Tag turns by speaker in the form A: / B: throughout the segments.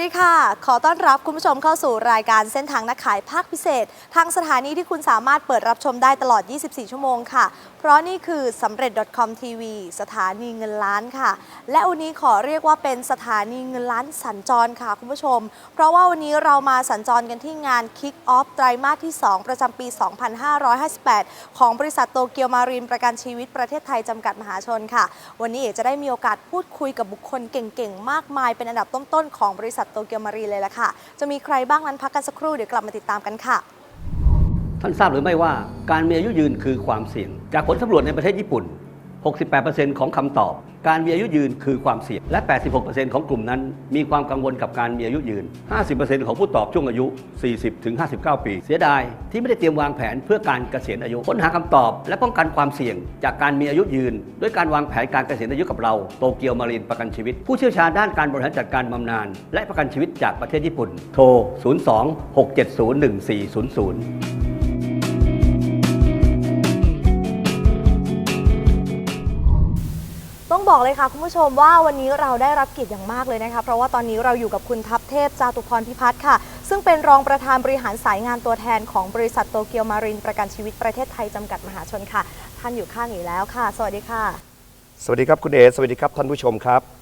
A: วัสดีค่ะ ขอต้อนรับคุณผู้ชมเข้าสู่รายการเส้นทางนักขายภาคพิเศษ ทางสถานีที่คุณสามารถเปิดรับชมได้ตลอด 24 ชั่วโมงค่ะ เพราะนี่คือสำเร็จ .com TV สถานีเงินล้านค่ะ และวันนี้ขอเรียกว่าเป็นสถานีเงินล้านสัญจรค่ะคุณผู้ชม เพราะว่าวันนี้เรามาสัญจรกันที่งาน Kick Off ไตรมาสที่ 2 ประจำปี 2558 ของบริษัทโตเกียวมารีนประกันชีวิตประเทศไทยจำกัดมหาชนค่ะ วันนี้เอ๋จะได้มีโอกาสพูดคุยกับบุคคลเก่งๆ มากมายเป็นอันดับต้นๆของบริษัทโตเกียวมารีนเลยละค่ะ จะมีใครบ้างนั้นพักกันสักครู่เดี๋ยวกลับมาติดตามกันค่ะ
B: ท่านทราบหรือไม่ว่าการมีอายุยืนคือความเสี่ยง จากผลสำรวจในประเทศญี่ปุ่น 68%ของคำตอบ การมีอายุยืนคือความเสี่ยง และ 86%ของกลุ่มนั้น มีความกังวลกับการมีอายุยืน 50%ของผู้ตอบช่วงอายุ 40-59 ปี เสียดายที่ไม่ได้เตรียมวางแผนเพื่อการเกษียณอายุค้นหาคำตอบ และป้องกันความเสี่ยง จากการมีอายุยืน ด้วยการวางแผนการเกษียณอายุกับเราโตเกียวมารีนประกันชีวิต ผู้เชี่ยวชาญด้านการบริหารจัดการบำนาญและประกันชีวิตจากประเทศญี่ปุ่น โทร 02-670-1400
A: บอกเลยค่ะคุณผู้ชมว่าวันนี้เราได้รับเกียรติอย่างมากเลยนะคะเพราะว่าตอนนี้เราอยู่กับคุณทัพเทพจาตุพรพิพัฒน์ค่ะ ซึ่งเป็นรองประธานบริหารสายงานตัวแทนของบริษัทโตเกียวมารินประกันชีวิตประเทศไทยจำกัดมหาชนค่ะ ท่านอยู่ข้างอยู่แล้วค่ะ สวัสดีค่ะ
C: สวัสดีครับคุณเอสวัสดีครับท่านผู้ชมครับ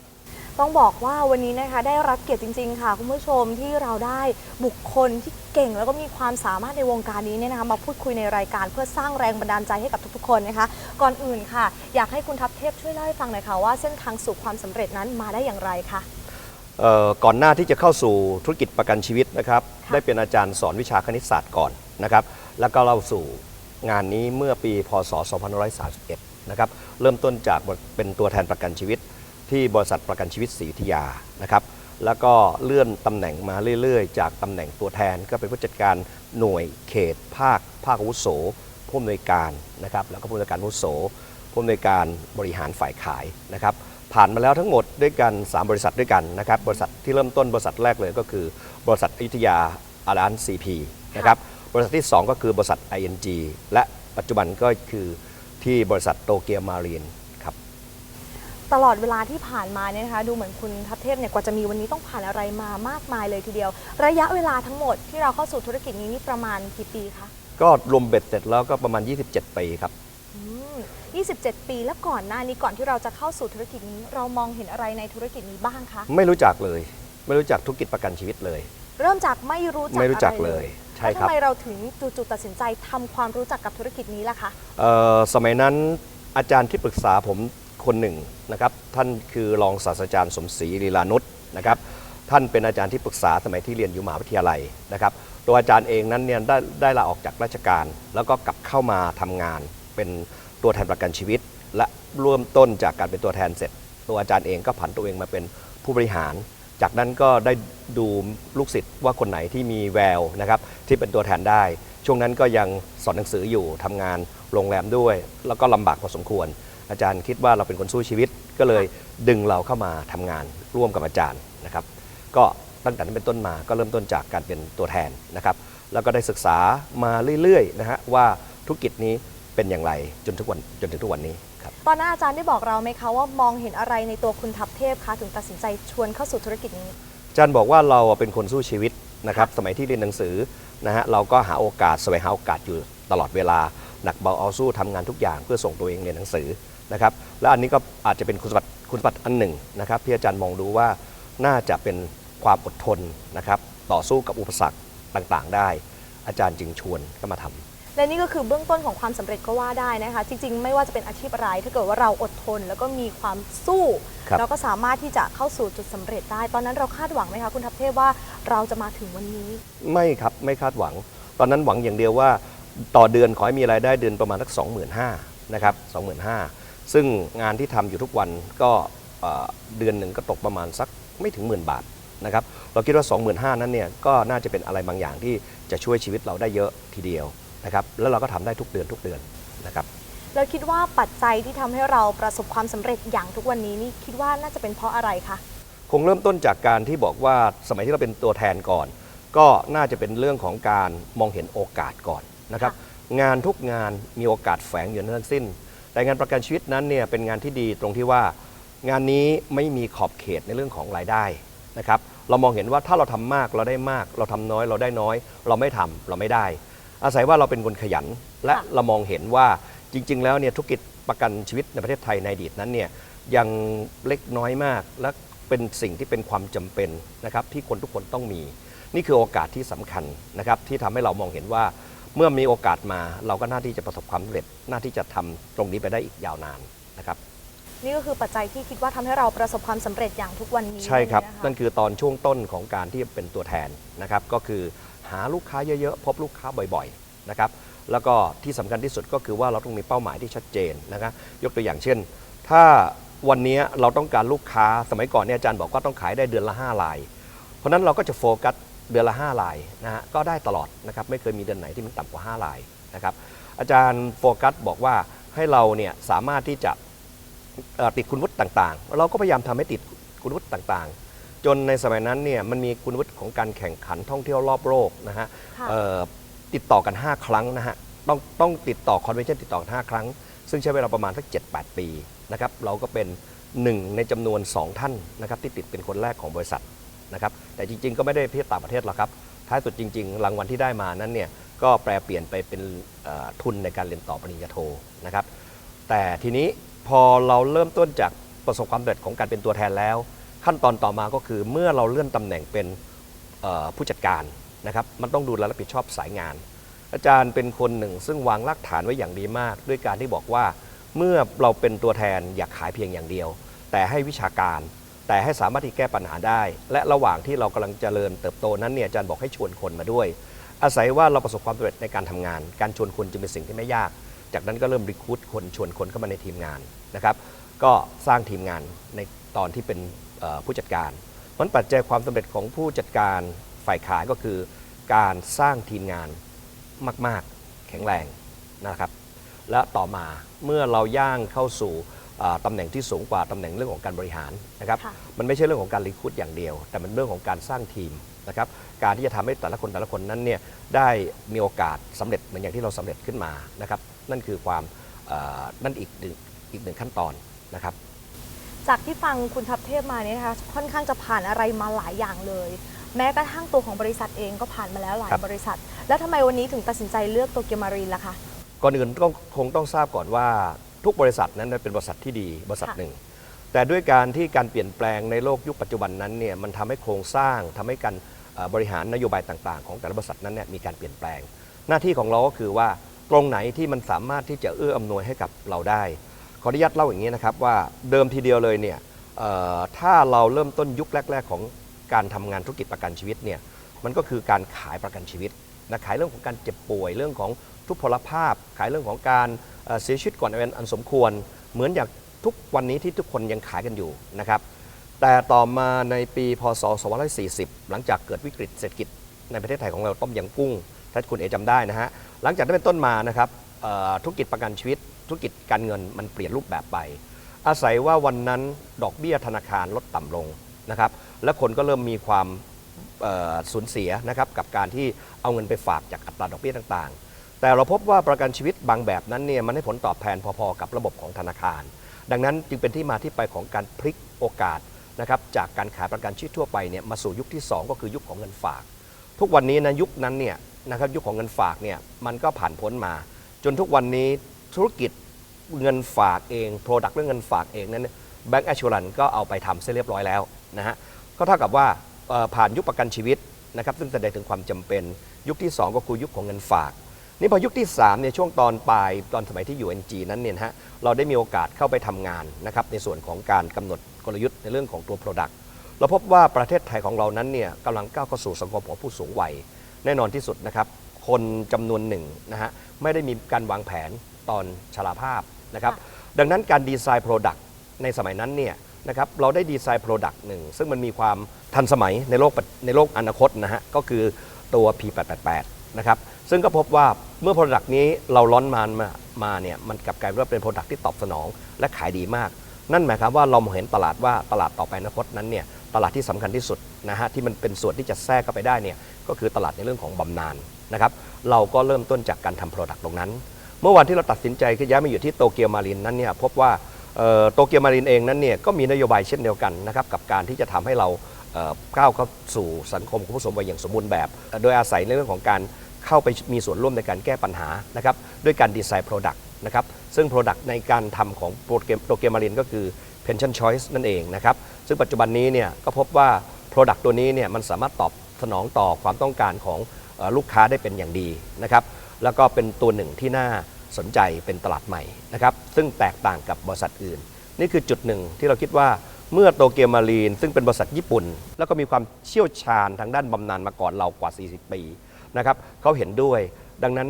A: ต้องบอกว่าวันนี้นะคะได้รับเกียรติจริง ๆ ค่ะ คุณผู้ชมที่เราได้บุคคลที่เก่ง แล้วก็มีความสามารถในวงการนี้เนี่ยนะคะมาพูดคุยในรายการเพื่อสร้างแรงบันดาลใจให้กับทุกๆ คนนะคะ ก่อนอื่นค่ะ อยากให้คุณทัพเทพช่วยเล่าให้ฟังหน่อยค่ะว่าเส้นทางสู่ความสำเร็จนั้นมาได้อย่างไรคะ
C: เอ่อก่อนหน้าที่จะเข้าสู่ธุรกิจประกันชีวิตนะครับ
A: ค่ะ
C: ได้เป็นอาจารย์สอนวิชาคณิตศาสตร์ก่อนนะครับแล้วก็เล่าสู่งานนี้เมื่อปีพศ 2531 นะครับเริ่มต้นจากเป็นตัวแทนประกันชีวิต ที่บริษัทประกันชีวิตศรีอยุธยานะครับแล้วก็เลื่อนตำแหน่งมาเรื่อยๆ จากตำแหน่งตัวแทนก็เป็นผู้จัดการหน่วยเขต ภาค ภาคอาวุโสผู้อำนวยการนะครับแล้วก็ผู้อำนวยการอาวุโสผู้อำนวยการบริหารฝ่ายขายนะครับผ่านมาแล้วทั้งหมดด้วยกัน 3 บริษัทด้วยกันนะครับบริษัทที่เริ่มต้นบริษัทแรกเลยก็คือบริษัทอยุธยาอาร์านซีพีนะครับบริษัทที่ 2 ก็คือบริษัท ING และปัจจุบันก็คือที่บริษัทโตเกียวมารีน
A: ตลอดเวลาที่ผ่านมาเนี่ยนะคะดูเหมือนคุณทัพเทพเนี่ยกว่าจะมีวันนี้ต้องผ่านอะไรมามากมายเลยทีเดียว ระยะเวลาทั้งหมดที่เราเข้าสู่ธุรกิจนี้นี่ประมาณกี่ปีคะ
C: ก็รวมเบ็ดเสร็จแล้วก็ประมาณ 27 ปีครับ
A: อืม27 ปีแล้วก่อนหน้านี้ก่อนที่เราจะเข้าสู่ธุรกิจนี้ เรามองเห็นอะไรในธุรกิจนี้บ้างคะ
C: ไม่รู้จักเลย ไม่รู้จักธุรกิจประกันชีวิตเลย
A: เริ่มจากไม่รู้จัก
C: ไม่รู้จัก
A: อะ
C: เลย ใช่
A: แล้ว
C: ครับ
A: ทำไมเราถึงจู่ๆตัดสินใจทำความรู้จักกับธุรกิจนี้ล่ะคะ
C: เอ่อสมัยนั้นอาจารย์ที่ปรึกษาผม คนหนึ่งนะครับท่านคือรองศาสตราจารย์สมศรีลีลานุชนะครับท่านเป็นอาจารย์ที่ปรึกษาสมัยที่เรียนอยู่มหาวิทยาลัยนะครับตัวอาจารย์เองนั้นเนี่ยได้ได้ลาออกจากราชการ แล้วก็กลับเข้ามาทำงาน เป็นตัวแทนประกันชีวิต และเริ่มต้นจากการเป็นตัวแทนเสร็จ ตัวอาจารย์เองก็ผันตัวเองมาเป็นผู้บริหาร จากนั้นก็ได้ดูลูกศิษย์ว่าคนไหนที่มีแววนะครับที่เป็นตัวแทนได้ ช่วงนั้นก็ยังสอนหนังสืออยู่ทำงานโรงแรมด้วย แล้วก็ลำบากพอสมควร อาจารย์คิดว่าเราเป็นคนสู้ชีวิต ก็เลยดึงเราเข้ามาทำงานร่วมกับอาจารย์นะครับ ก็ตั้งแต่นั้นเป็นต้นมาก็เริ่มต้นจากการเป็นตัวแทนนะครับ แล้วก็ได้ศึกษามาเรื่อยๆนะฮะว่าธุรกิจนี้เป็นอย่างไรจนทุกวันจนถึงทุกวันนี้ครับ
A: ตอนนั้นอาจารย์ได้บอกเราไหมคะว่ามองเห็นอะไรในตัวคุณทัพเทพคะถึงตัดสินใจชวนเข้าสู่ธุรกิจนี้
C: อาจารย์บอกว่าเราเป็นคนสู้ชีวิตนะครับสมัยที่เรียนหนังสือนะฮะเราก็หาโอกาสแสวงหาโอกาสอยู่ตลอดเวลาหนักเบาเอาสู้ทำงานทุกอย่างเพื่อส่งตัวเองเรียนหนังสือ นะครับและอันนี้ก็อาจจะเป็นคุณสมบัติคุณสมบัติอันหนึ่งนะครับที่อาจารย์มองดูว่าน่าจะเป็นความอดทนนะครับต่อสู้กับอุปสรรคต่างๆ ได้ อาจารย์จึงชวนก็มาทำ
A: และนี่ก็คือเบื้องต้นของความสำเร็จก็ว่าได้นะคะ จริง ๆ ไม่ว่าจะเป็นอาชีพอะไรถ้าเกิดว่าเราอดทนแล้วก็มีความสู้
C: ครับ
A: เราก็สามารถที่จะเข้าสู่จุดสำเร็จได้ ตอนนั้นเราคาดหวังไหมคะคุณทัพเทพว่าเราจะมาถึงวันนี้
C: ไม่ครับไม่คาดหวัง ตอนนั้นหวังอย่างเดียวว่า ต่อเดือนขอให้มีรายได้เดือนประมาณสัก25,000นะครับ25,000 ซึ่งงานที่ทำอยู่ทุกวันก็เอ่อเดือนหนึ่งก็ตกประมาณสักไม่ถึงหมื่นบาทนะครับเราคิดว่า 25,000นั้นเนี่ยก็น่าจะเป็นอะไรบางอย่างที่จะช่วยชีวิตเราได้เยอะทีเดียวนะครับแล้วเราก็ทำได้ทุกเดือนทุกเดือนนะครับ
A: เราคิดว่าปัจจัยที่ทำให้เราประสบความสำเร็จอย่างทุกวันนี้นี่คิดว่าน่าจะเป็นเพราะอะไรคะ
C: คงเริ่มต้นจากการที่บอกว่าสมัยที่เราเป็นตัวแทนก่อน ก็น่าจะเป็นเรื่องของการมองเห็นโอกาสก่อนนะครับงานทุกงานมีโอกาสแฝงอยู่ในทั้งสิ้น แต่งานประกันชีวิตนั้นเนี่ยเป็นงานที่ดีตรงที่ว่างานนี้ไม่มีขอบเขตในเรื่องของรายได้นะครับเรามองเห็นว่าถ้าเราทำมากเราได้มาก เราทำน้อยเราได้น้อย เราไม่ทำเราไม่ได้ อาศัยว่าเราเป็นคนขยัน และ
A: ค่ะ
C: เรามองเห็นว่าจริง ๆ แล้วเนี่ยธุรกิจประกันชีวิตในประเทศไทยในอดีตนั้นเนี่ยยังเล็กน้อยมากและเป็นสิ่งที่เป็นความจำเป็นนะครับที่คนทุกคนต้องมี นี่คือโอกาสที่สำคัญนะครับที่ทำให้เรามองเห็นว่า เมื่อมีโอกาสมาเราก็น่าที่จะประสบความสำเร็จน่าที่จะทำตรงนี้ไปได้อีกยาวนานนะครับ
A: นี่ก็คือปัจจัยที่คิดว่าทำให้เราประสบความสำเร็จอย่างทุกวันนี้
C: ใช่ครับ
A: เลยนะคะ
C: นั่นคือตอนช่วงต้นของการที่เป็นตัวแทนนะครับ ก็คือหาลูกค้าเยอะๆ พบลูกค้าบ่อยๆนะครับ แล้วก็ที่สำคัญที่สุดก็คือว่าเราต้องมีเป้าหมายที่ชัดเจนนะครับ ยกตัวอย่างเช่น ถ้าวันนี้เราต้องการลูกค้าสมัยก่อนเนี่ยอาจารย์บอกว่าต้องขายได้เดือนละ5ลาย เพราะฉะนั้นเราก็จะโฟกัส เดือนละ 5 ลายนะฮะก็ได้ตลอดนะครับไม่เคยมีเดือนไหนที่มันต่ำกว่า 5 ลายนะครับอาจารย์โฟกัสบอกว่าให้เราเนี่ยสามารถที่จะเอ่อติดคุณวุฒิต่างๆ เราก็พยายามทำให้ติดคุณวุฒิต่างๆ จนในสมัยนั้นเนี่ยมันมีคุณวุฒิของการแข่งขันท่องเที่ยวรอบโลกนะฮะ
A: ค่ะ
C: เอ่อติดต่อกัน 5 ครั้งนะฮะต้องต้องติดต่อคอนเวนชั่นติดต่อกัน5ครั้ง ซึ่งใช้เวลาประมาณสัก7-8 ปีนะครับเราก็เป็นหนึ่งในจำนวน 2 ท่านนะครับที่ติดเป็นคนแรกของบริษัท นะครับแต่จริงๆ ก็ไม่ได้เพียต่างประเทศหรอกครับท้ายสุดจริง ๆ รางวัลที่ได้มานั้นเนี่ยก็แปลเปลี่ยนไปเป็นทุนในการเรียนต่อปริญญาโทนะครับแต่ทีนี้พอเราเริ่มต้นจากประสบความสำเร็จของการเป็นตัวแทนแล้ว ขั้นตอนต่อมาก็คือเมื่อเราเลื่อนตำแหน่งเป็นผู้จัดการนะครับมันต้องดูแลรับผิดชอบสายงาน อาจารย์เป็นคนหนึ่ง ซึ่งวางรากฐานไว้อย่างดีมาก ด้วยการที่บอกว่าเมื่อเราเป็นตัวแทนอยากขายเพียงอย่างเดียว แต่ให้วิชาการ แต่ให้สามารถที่แก้ปัญหาได้ และระหว่างที่เรากำลังเจริญเติบโตนั้นเนี่ยอาจารย์บอกให้ชวนคนมาด้วย อาศัยว่าเราประสบความสำเร็จในการทำงาน การชวนคนจึงเป็นสิ่งที่ไม่ยาก จากนั้นก็เริ่มรีคูดคนชวนคนเข้ามาในทีมงานนะครับ ก็สร้างทีมงานในตอนที่เป็นเอ่อผู้จัดการเพราะฉะนั้นปัจจัยความสำเร็จของผู้จัดการฝ่ายขายก็คือ การสร้างทีมงานมาก ๆ แข็งแรงนะครับ และต่อมาเมื่อเราย่างเข้าสู่ ตำแหน่งที่สูงกว่าตำแหน่งเรื่องของการบริหารนะครับ
A: ค่ะ
C: มันไม่ใช่เรื่องของการรีคูดอย่างเดียว แต่มันเรื่องของการสร้างทีมนะครับการที่จะทำให้แต่ละคนแต่ละคนนั้นเนี่ยได้มีโอกาสสำเร็จเหมือนอย่างที่เราสำเร็จขึ้นมานะครับนั่นคือความเอ่อนั่นอีกหนึ่งอีกหนึ่งขั้นตอนนะครับ
A: จากที่ฟังคุณทัพเทพมาเนี่ยนะคะค่อนข้างจะผ่านอะไรมาหลายอย่างเลย แม้กระทั่งตัวของบริษัทเองก็ผ่านมาแล้วหลาย
C: ครับ
A: บริษัท แล้วทำไมวันนี้ถึงตัดสินใจเลือกโตเกียวมารีนล่ะคะ
C: ก่อนอื่นต้องคงต้องทราบก่อนว่า ทุกบริษัทนั้นเป็นบริษัทที่ดีบริษัท
A: ค่ะ
C: หนึ่ง แต่ด้วยการที่การเปลี่ยนแปลงในโลกยุคปัจจุบันนั้นเนี่ยมันทำให้โครงสร้างทำให้การเอ่อบริหารนโยบายต่างๆ ของแต่ละบริษัทนั้นเนี่ยมีการเปลี่ยนแปลง หน้าที่ของเราก็คือว่าตรงไหนที่มันสามารถที่จะเอื้ออำนวยให้กับเราได้ ขออนุญาตเล่าอย่างนี้นะครับว่าเดิมทีเดียวเลยเนี่ยเอ่อถ้าเราเริ่มต้นยุคแรก ๆ ของการทำงานธุรกิจประกันชีวิตเนี่ยมันก็คือการขายประกันชีวิตนะขายเรื่องของการเจ็บป่วยเรื่องของ ทุพพลภาพ ขายเรื่องของการเสียชีวิตก่อนวัยอันสมควร เหมือนอย่างทุกวันนี้ที่ทุกคนยังขายกันอยู่นะครับแต่ต่อมาในปีพศ 2540 หลังจากเกิดวิกฤตเศรษฐกิจในประเทศไทยของเราต้มยำกุ้ง ถ้าคุณเอจำได้นะฮะ หลังจากนั้นเป็นต้นมานะครับธุรกิจประกันชีวิต ธุรกิจการเงินมันเปลี่ยนรูปแบบไป อาศัยว่าวันนั้นดอกเบี้ยธนาคารลดต่ำลงนะครับ และคนก็เริ่มมีความสูญเสียนะครับกับการที่เอาเงินไปฝากจากอัตราดอกเบี้ยต่างๆ แต่เราพบว่าประกันชีวิตบางแบบนั้นเนี่ยมันให้ผลตอบแทนพอๆ กับระบบของธนาคาร ดังนั้นจึงเป็นที่มาที่ไปของการพลิกโอกาสนะครับจากการขายประกันชีวิตทั่วไปเนี่ยมาสู่ยุคที่ 2 ก็คือยุคของเงินฝาก ทุกวันนี้นะยุคนั้นเนี่ยนะครับยุคของเงินฝากเนี่ยมันก็ผ่านพ้นมา จนทุกวันนี้ธุรกิจเงินฝากเองโปรดักต์เรื่องเงินฝากเองนั้นแบงก์แอชชูรันก็เอาไปทำเสร็จเรียบร้อยแล้วนะฮะก็เท่ากับว่าผ่านยุคประกันชีวิตนะครับซึ่งแสดงถึงความจำเป็น ยุคที่ 2 ก็คือยุคของเงินฝาก นี่พอยุคที่3เนี่ยช่วงตอนปลายตอนสมัยที่อยู่ NG นั้นเนี่ยนะฮะเราได้มีโอกาสเข้าไปทำงานนะครับในส่วนของการกำหนดกลยุทธ์ในเรื่องของตัว Product เราพบว่าประเทศไทยของเรานั้นเนี่ยกำลังก้าวเข้าสู่สังคมของผู้สูงวัย แน่นอนที่สุดนะครับ คนจำนวนหนึ่งนะฮะไม่ได้มีการวางแผนตอนชราภาพนะครับดังนั้นการดีไซน์ Product ในสมัยนั้นเนี่ยนะครับเราได้ดีไซน์ Product หนึ่งซึ่งมันมีความทันสมัยในโลกปัจในโลกอนาคตนะฮะก็คือตัว P888 นะครับ ซึ่งก็พบว่าเมื่อ Product นี้เราล้อนมันมามาเนี่ยมันกลับกลายเป็นว่าเป็น Product ที่ตอบสนอง และขายดีมาก นั่นหมายความว่าเราเห็นตลาดว่าตลาดต่อไปอนาคตนั้นเนี่ยตลาดที่สำคัญที่สุดนะฮะที่มันเป็นส่วนที่จะแทรกเข้าไปได้เนี่ยก็คือตลาดในเรื่องของบำนาญนะครับเราก็เริ่มต้นจากการทำ Product ตรงนั้น เมื่อวันที่เราตัดสินใจคือย้ายมาอยู่ที่โตเกียวมารินนั้นเนี่ยพบว่าโตเกียวมารินเองนั้นเนี่ยก็มีนโยบายเช่นเดียวกันนะครับกับการที่จะทำให้เราก้าวเข้าสู่สังคมของผู้สูงวัยอย่างสมบูรณ์แบบ โดยอาศัยในเรื่องของการ เข้าไปมีส่วนร่วมในการแก้ปัญหานะครับด้วยการดีไซน์ Product นะครับซึ่ง Product ในการทำของโปรเกมโปรเกมมารินก็คือ Pension Choice นั่นเองนะครับซึ่งปัจจุบันนี้เนี่ยก็พบว่า Product ตัวนี้เนี่ยมันสามารถตอบสนองต่อความต้องการของลูกค้าได้เป็นอย่างดีนะครับแล้วก็เป็นตัวหนึ่งที่น่าสนใจเป็นตลาดใหม่นะครับซึ่งแตกต่างกับบริษัทอื่น นี่คือจุดหนึ่งที่เราคิดว่าเมื่อโตเกียวมารีน ซึ่งเป็นบริษัทญี่ปุ่น แล้วก็มีความเชี่ยวชาญทางด้านบำนาญมาก่อนเรากว่า 40 ปี นะครับเขาเห็นด้วย ดังนั้น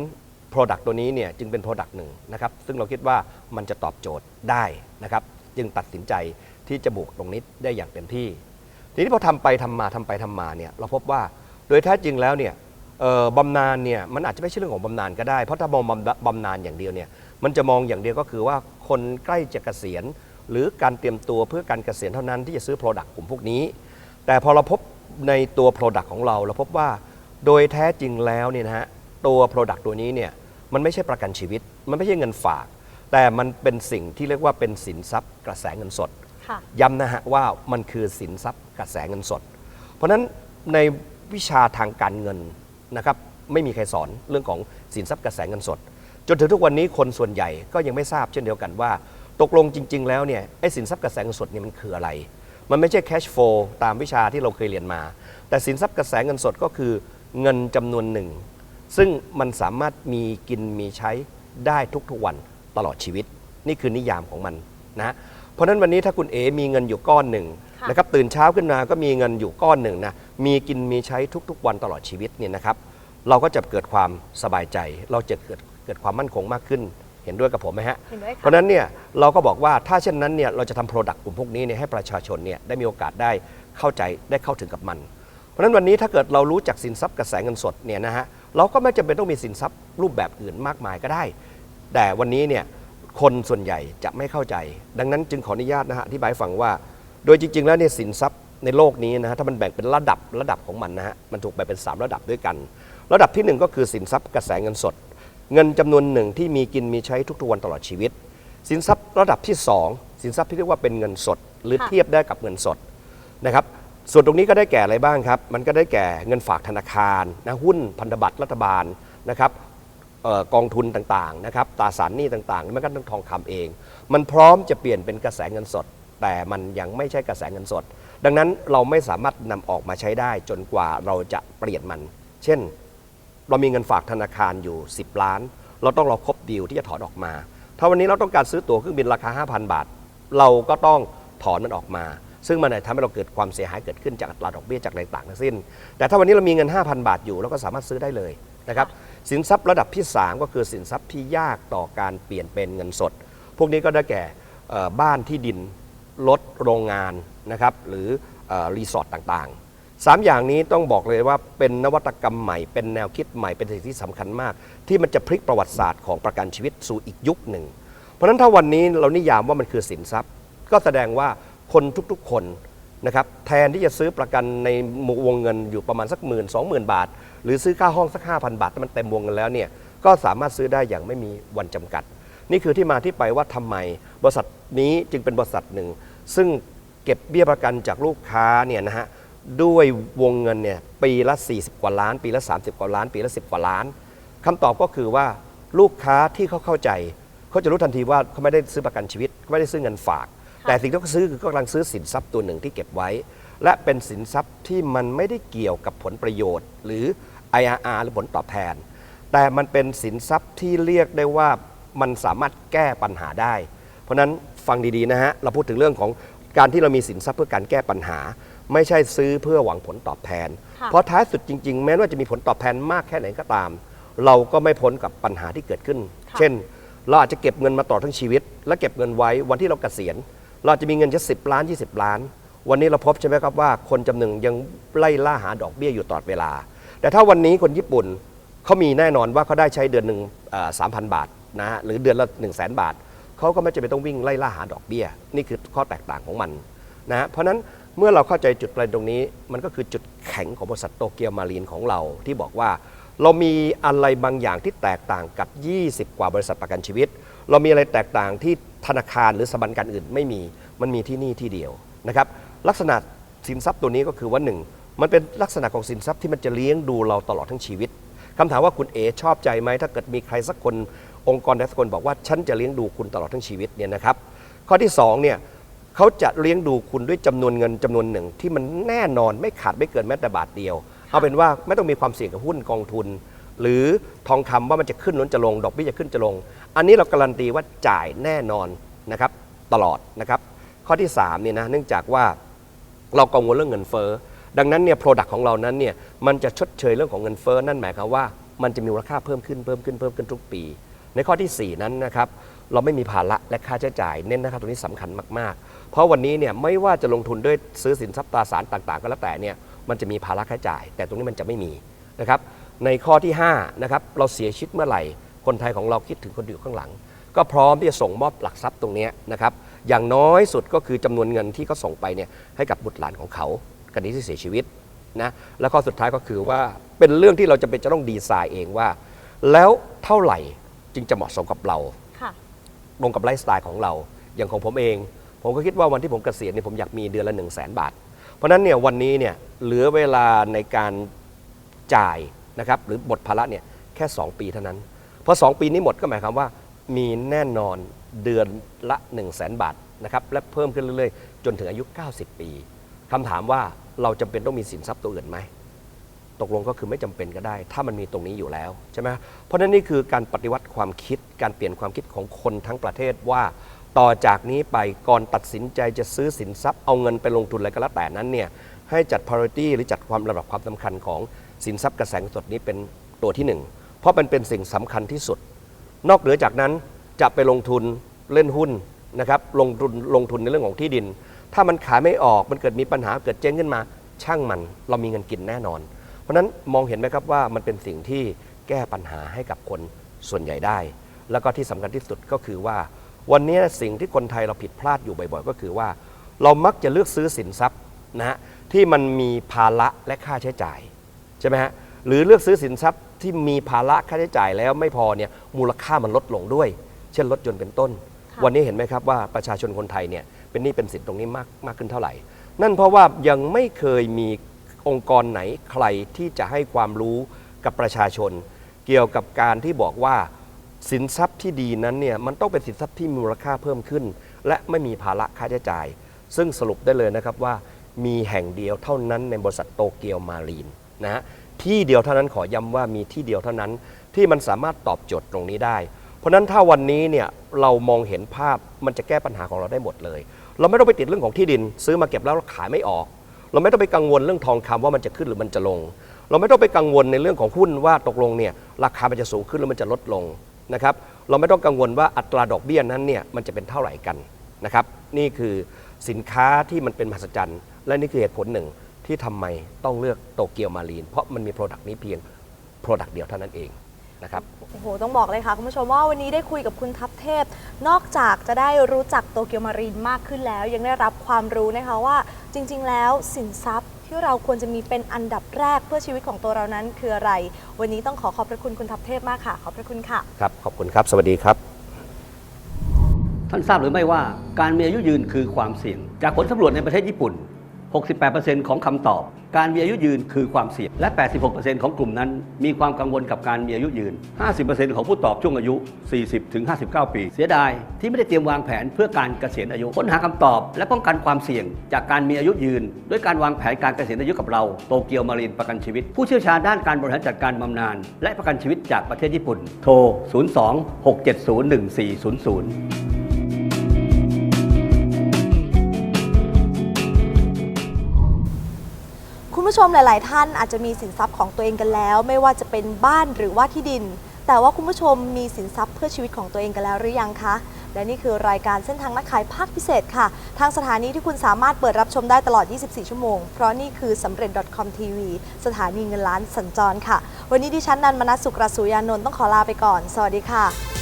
C: Product ตัวนี้เนี่ยจึงเป็น Product หนึ่งนะครับซึ่งเราคิดว่ามันจะตอบโจทย์ได้นะครับจึงตัดสินใจที่จะบุกตรงนี้ได้อย่างเต็มที่ ทีนี้พอทำไปทำมาทำไปทำมาเนี่ยเราพบว่าโดยแท้จริงแล้วเนี่ยบำนาญเนี่ยมันอาจจะไม่ใช่เรื่องของบำนาญก็ได้ เพราะถ้ามองบำบำนาญอย่างเดียวเนี่ยมันจะมองอย่างเดียวก็คือว่าคนใกล้จะเกษียณ หรือการเตรียมตัวเพื่อการเกษียณเท่านั้นที่จะซื้อ Product กลุ่มพวกนี้ แต่พอเราพบในตัว Product ของเรา เราพบว่า โดยแท้จริงแล้วเนี่ยนะฮะตัว Product ตัวนี้เนี่ยมันไม่ใช่ประกันชีวิต มันไม่ใช่เงินฝาก แต่มันเป็นสิ่งที่เรียกว่าเป็นสินทรัพย์กระแสเงินสด
A: ค่ะ
C: ย้ำนะฮะว่ามันคือสินทรัพย์กระแสเงินสด เพราะฉะนั้นในวิชาทางการเงินนะครับไม่มีใครสอนเรื่องของสินทรัพย์กระแสเงินสด จนถึงทุกวันนี้คนส่วนใหญ่ก็ยังไม่ทราบเช่นเดียวกันว่า ตกลงจริง ๆ แล้วเนี่ยไอ้สินทรัพย์กระแสเงินสดเนี่ยมันคืออะไร มันไม่ใช่ cash flow ตามวิชาที่เราเคยเรียนมา แต่สินทรัพย์กระแสเงินสดก็คือ เงินจำนวนหนึ่ง ซึ่งมันสามารถมีกินมีใช้ได้ทุกๆวันตลอดชีวิต นี่คือนิยามของมันนะเพราะฉะนั้นวันนี้ถ้าคุณเอมีเงินอยู่ก้อนหนึ่ง
A: ค่ะ
C: นะครับตื่นเช้าขึ้นมาก็มีเงินอยู่ก้อนหนึ่งนะมีกินมีใช้ทุกๆ วันตลอดชีวิตเนี่ยนะครับ เราก็จะเกิดความสบายใจ เราจะเกิดเกิดความมั่นคงมากขึ้นเห็นด้วยกับผมไหมฮะ
A: เห็นด้วยค่ะ
C: เพราะฉะนั้นเนี่ยเราก็บอกว่าถ้าเช่นนั้นเนี่ยเราจะทำโปรดักต์กลุ่มพวกนี้เนี่ยให้ประชาชนเนี่ยได้มีโอกาสได้เข้าใจได้เข้าถึงกับมันเพ ราะฉะนั้นวันนี้ถ้าเกิดเรารู้จักสินทรัพย์กระแสเงินสดเนี่ยนะฮะเราก็ไม่จำเป็นต้องมีสินทรัพย์รูปแบบอื่นมากมายก็ได้ แต่วันนี้เนี่ยคนส่วนใหญ่จะไม่เข้าใจ ดังนั้นจึงขออนุญาตนะฮะอธิบายฟังว่า โดยจริง ๆ แล้วเนี่ยสินทรัพย์ในโลกนี้นะฮะถ้ามันแบ่งเป็นระดับระดับของมันนะฮะมันถูกแบ่งเป็น 3 ระดับด้วยกัน ระดับทีหนึ่1 ก็คือสินทรัพย์กระแสเงินสด เงินจำนวนหนึ่งที่มีกินมีใช้ทุกๆวันตลอดชีวิต สินทรัพย์ระดับที่ 2 สินทรัพย์ที่เรียกว่าเป็นเงินสด หรือเทียบได้กับเงินสดนะครับ ส่วนตรงนี้ก็ได้แก่อะไรบ้างครับ มันก็ได้แก่เงินฝากธนาคารนะหุ้นพันธบัตรรัฐบาลนะครับออกองทุนต่างๆนะครับตราสารหนี้ต่างๆแม้กระทั่งทองคำเอง มันพร้อมจะเปลี่ยนเป็นกระแสเงินสด แต่มันยังไม่ใช่กระแสเงินสด ดังนั้นเราไม่สามารถนำออกมาใช้ได้จนกว่าเราจะเปลี่ยนมัน เช่น เรามีเงินฝากธนาคารอยู่ 10 ล้าน เราต้องรอครบดีลที่จะถอนออกมา ถ้าวันนี้เราต้องการซื้อตั๋วเครื่องบินราคา 5,000 บาท เราก็ต้องถอนมันออกมา ซึ่งมันอาจทำให้เราเกิดความเสียหายเกิดขึ้นจากอัตราดอกเบี้ยจากอะไรต่างๆทั้งสิ้น แต่ถ้าวันนี้เรามีเงิน 5,000 บาทอยู่เราก็สามารถซื้อได้เลยนะครับสินทรัพย์ระดับที่ 3 ก็คือสินทรัพย์ที่ยากต่อการเปลี่ยนเป็นเงินสด พวกนี้ก็ได้แก่บ้านที่ดินรถโรงงานนะครับหรือออรีสอร์ทต่างๆสามอย่างนี้ต้องบอกเลยว่าเป็นนวัตกรรมใหม่ เป็นแนวคิดใหม่เป็นสิ่งที่สำคัญมาก ที่มันจะพลิกประวัติศาสตร์ของประกันชีวิตสู่อีกยุคหนึ่ง เพราะฉะนั้นถ้าวันนี้เรานิยามว่ามันคือสินทรัพย์ ก็แสดงว่า คนทุกๆ คนนะครับแทนที่จะซื้อประกันในวงเงินอยู่ประมาณสักหมื่นสองหมื่นบาท หรือซื้อค่าห้องสักห้าพันบาทถ้ามันเต็มวงเงินแล้วเนี่ยก็สามารถซื้อได้อย่างไม่มีวันจำกัด นี่คือที่มาที่ไปว่าทำไม บริษัทนี้จึงเป็นบริษัทหนึ่ง ซึ่งเก็บเบี้ยประกันจากลูกค้าเนี่ยนะฮะด้วยวงเงินเนี่ยปีละ 40 กว่าล้าน ปีละ 30 กว่าล้าน ปีละ 10 กว่าล้านคำตอบก็คือว่าลูกค้าที่เขาเข้าใจ เขาจะรู้ทันทีว่าเขาไม่ได้ซื้อประกันชีวิตเขาไม่ได้ซื้อเงินฝาก แต่สิ่งที่เขาซื้อคือเขากำลังซื้อสินทรัพย์ตัวหนึ่งที่เก็บไว้ และเป็นสินทรัพย์ที่มันไม่ได้เกี่ยวกับผลประโยชน์ หรือ IRR หรือผลตอบแทน แต่มันเป็นสินทรัพย์ที่เรียกได้ว่ามันสามารถแก้ปัญหาได้ เพราะนั้นฟังดีๆนะฮะเราพูดถึงเรื่องของการที่เรามีสินทรัพย์เพื่อการแก้ปัญหา ไม่ใช่ซื้อเพื่อหวังผลตอบแทน เพราะท้ายสุดจริง ๆ แม้ว่าจะมีผลตอบแทนมากแค่ไหนก็ตาม เราก็ไม่พ้นกับปัญหาที่เกิดขึ้น เช่น เราอาจจะเก็บเงินมาตลอดทั้งชีวิต และเก็บเงินไว้วันที่เราเกษียณ เราจะมีเงินจะสิบล้าน 20 ล้าน วันนี้เราพบใช่ไหมครับว่าคนจำหนึ่งยังไล่ล่าหาดอกเบี้ยอยู่ตลอดเวลา แต่ถ้าวันนี้คนญี่ปุ่นเขามีแน่นอนว่าเขาได้ใช้เดือนหนึ่งสามพันบาทนะฮะหรือเดือนละ1 0 0 0 0แสนบาทเขาก็ไม่จำเป็นต้องวิ่งไล่ล่าหาดอกเบี้ย นี่คือข้อแตกต่างของมันนะเพราะฉะนั้นเมื่อเราเข้าใจจุดประเด็นตรงนี้ มันก็คือจุดแข็งของบริษัทโตเกียวมารีนของเราที่บอกว่า เรามีอะไรบางอย่างที่แตกต่างกับ 20 กว่าบริษัทประกันชีวิต เรามีอะไรแตกต่างที่ธนาคารหรือสถาบันการอื่นไม่มีมันมีที่นี่ที่เดียวนะครับลักษณะสินทรัพย์ตัวนี้ก็คือว่าหนึ่งมันเป็นลักษณะของสินทรัพย์ที่มันจะเลี้ยงดูเราตลอดทั้งชีวิตคำถามว่าคุณเอชอบใจไหมถ้าเกิดมีใครสักคนองค์กรใดสักคนบอกว่าฉันจะเลี้ยงดูคุณตลอดทั้งชีวิตเนี่ยนะครับ ข้อที่สองเนี่ยเขาจะเลี้ยงดูคุณด้วยจำนวนเงินจำนวนหนึ่ง ที่มันแน่นอนไม่ขาดไม่เกินแม้แต่บาทเดียว เอาเป็นว่าไม่ต้องมีความเสี่ยงกับหุ้นกองทุน หรือทองคำว่ามันจะขึ้นล้นจะลง ดอกเบี้ยจะขึ้นจะลง อันนี้เราการันตีว่าจ่ายแน่นอนนะครับตลอดนะครับข้อที่3เนี่ยนะเนื่องจากว่าเรากังวลเรื่องเงินเฟ้อดังนั้นเนี่ยโปรดักต์ของเรานั้นเนี่ยมันจะชดเชยเรื่องของเงินเฟ้อนั่นหมายความว่ามันจะมีมูลค่าเพิ่มขึ้นเพิ่มขึ้นเพิ่มขึ้นทุกปี ในข้อทีสี่4 นั้นนะครับเราไม่มีภาระและค่าใช้จ่ายเน้นนะครับตรงนี้สำคัญมากๆ เพราะวันนี้เนี่ยไม่ว่าจะลงทุนด้วยซื้อสินทรัพย์ตราสารต่างๆ ก็แล้วแต่เนี่ยมันจะมีภาระค่าใช้จ่าย แต่ตรงนี้มันจะไม่มีนะครับในข้อที่5นะครับเราเสียชีวิตเมื่อไหร่ คนไทยของเราคิดถึงคนอยู่ข้างหลัง ก็พร้อมที่จะส่งมอบหลักทรัพย์ตรงเนี้ยนะครับอย่างน้อยสุดก็คือจำนวนเงินที่เขาส่งไปเนี่ยให้กับบุตรหลานของเขากันนี้ที่เสียชีวิตนะแล้วข้อสุดท้ายก็คือว่าเป็นเรื่องที่เราจะเป็นจะต้องดีไซน์เองว่า แล้วเท่าไหร่จึงจะเหมาะสมกับเรา
A: ค่ะ
C: ตรงกับไลฟ์สไตล์ของเรา อย่างของผมเอง ผมก็คิดว่าวันที่ผมเกษียณเนี่ยผมอยากมีเดือนละ 1 0 0 0 0แบาท เพราะฉะนั้นเนี่ยวันนี้เนี่ยเหลือเวลาในการจ่ายนะครับหรือบทภาระเนี่ยแค่ 2 ปีเท่านั้น พอ 2 ปีนี้หมดก็หมายความว่า มีแน่นอนเดือนละ 1 0 0 0 0แบาทนะครับและเพิ่มขึ้นเรื่อยๆ จนถึงอายุ 90 ปีคำถามว่าเราจำเป็นต้องมีสินทรัพย์ตัวอื่นไหมตกลงก็คือไม่จำเป็นก็ได้ ถ้ามันมีตรงนี้อยู่แล้วใช่ไหมเพราะนั้นนี่คือการปฏิวัติความคิด การเปลี่ยนความคิดของคนทั้งประเทศว่า ต่อจากนี้ไปก่อนตัดสินใจจะซื้อสินทรัพย์เอาเงินไปลงทุนอะไรก็แล้วแต่นั้นเนี่ยให้จัด priority หรือจัดความระดับความสำคัญของสินทรัพย์กระแสเงินสดนี้เป็นตัวที่หนึ่ง เพราะมันเป็นสิ่งสำคัญที่สุด นอกเหนือจากนั้นจะไปลงทุนเล่นหุ้นนะครับลงทุนลงทุนในเรื่องของที่ดิน ถ้ามันขายไม่ออกมันเกิดมีปัญหาเกิดเจ๊งขึ้นมา ช่างมันเรามีเงินกินแน่นอน เพราะฉะนั้นมองเห็นไหมครับว่ามันเป็นสิ่งที่แก้ปัญหาให้กับคนส่วนใหญ่ได้ แล้วก็ที่สำคัญที่สุดก็คือว่า วันนี้สิ่งที่คนไทยเราผิดพลาดอยู่บ่อยๆ ก็คือว่า เรามักจะเลือกซื้อสินทรัพย์นะที่มันมีภาระและค่าใช้จ่ายใช่ไหมฮะหรือเลือกซื้อสินทรัพย์ ที่มีภาระค่าใช้จ่ายแล้วไม่พอเนี่ยมูลค่ามันลดลงด้วย เช่นรถยนต์เป็นต้น
A: ค่ะ
C: วันนี้เห็นไหมครับว่าประชาชนคนไทยเนี่ยเป็นหนี้เป็นสินตรงนี้มากมากขึ้นเท่าไหร่ นั่นเพราะว่ายังไม่เคยมีองค์กรไหนใครที่จะให้ความรู้กับประชาชน เกี่ยวกับการที่บอกว่าสินทรัพย์ที่ดีนั้นเนี่ยมันต้องเป็นสินทรัพย์ที่มีมูลค่าเพิ่มขึ้น และไม่มีภาระค่าใช้จ่าย ซึ่งสรุปได้เลยนะครับว่ามีแห่งเดียวเท่านั้นในบริษัทโตเกียวมารีนนะฮะ ที่เดียวเท่านั้นขอย้ำว่ามีที่เดียวเท่านั้นที่มันสามารถตอบโจทย์ตรงนี้ได้ เพราะฉะนั้นถ้าวันนี้เนี่ยเรามองเห็นภาพมันจะแก้ปัญหาของเราได้หมดเลย เราไม่ต้องไปติดเรื่องของที่ดิน ซื้อมาเก็บแล้วขายไม่ออก เราไม่ต้องไปกังวลเรื่องทองคำว่ามันจะขึ้นหรือมันจะลง เราไม่ต้องไปกังวลในเรื่องของหุ้นว่าตกลงเนี่ยราคามันจะสูงขึ้นหรือมันจะลดลงนะครับเราไม่ต้องกังวลว่าอัตราดอกเบี้ยนั้นเนี่ยมันจะเป็นเท่าไหร่กันนะครับนี่คือสินค้าที่มันเป็นมหัศจรรย์ และนี่คือเหตุผลหนึ่ง ที่ทำไมต้องเลือกโตเกียวมารีน เพราะมันมีโปรดักต์นี้เพียงโปรดักต์เดียวเท่านั้นเองนะครับ
A: โอ้โห ต้องบอกเลยค่ะ คุณผู้ชมว่าวันนี้ได้คุยกับคุณทัพเทพ นอกจากจะได้รู้จักโตเกียวมารีนมากขึ้นแล้ว ยังได้รับความรู้นะคะว่าจริง ๆ แล้วสินทรัพย์ที่เราควรจะมีเป็นอันดับแรกเพื่อชีวิตของตัวเรานั้นคืออะไร วันนี้ต้องขอขอบพระคุณคุณทัพเทพมากค่ะ ขอบพระคุณค่ะ
C: ครับ ขอบคุณครับ สวัสดีครับ
B: ท่านทราบหรือไม่ว่าการมีอายุยืนคือความเสี่ยง จากผลสำรวจในประเทศญี่ปุ่น 68%ของคำตอบ การมีอายุยืนคือความเสี่ยง และ 86%ของกลุ่มนั้น มีความกังวลกับการมีอายุยืน 50%ของผู้ตอบช่วงอายุ 40-59 ปี เสียดายที่ไม่ได้เตรียมวางแผนเพื่อการเกษียณอายุ ค้นหาคำตอบและป้องกันความเสี่ยง จากการมีอายุยืน ด้วยการวางแผนการเกษียณอายุกับเราโตเกียวมารีนประกันชีวิต ผู้เชี่ยวชาญด้านการบริหารจัดการบำนาญและประกันชีวิตจากประเทศญี่ปุ่น โทร 02-670-1400
A: คุณผู้ชมหลาย ๆ ท่านอาจจะมีสินทรัพย์ของตัวเองกันแล้ว ไม่ว่าจะเป็นบ้านหรือว่าที่ดิน แต่ว่าคุณผู้ชมมีสินทรัพย์เพื่อชีวิตของตัวเองกันแล้วหรือยังคะ และนี่คือรายการเส้นทางนักขายภาคพิเศษค่ะ ทางสถานีที่คุณสามารถเปิดรับชมได้ตลอด 24 ชั่วโมง เพราะนี่คือสำเร็จ .com TV สถานีเงินล้านสัญจรค่ะ วันนี้ดิฉันนันมนัสสุกรสุยานนท์ต้องขอลาไปก่อน สวัสดีค่ะ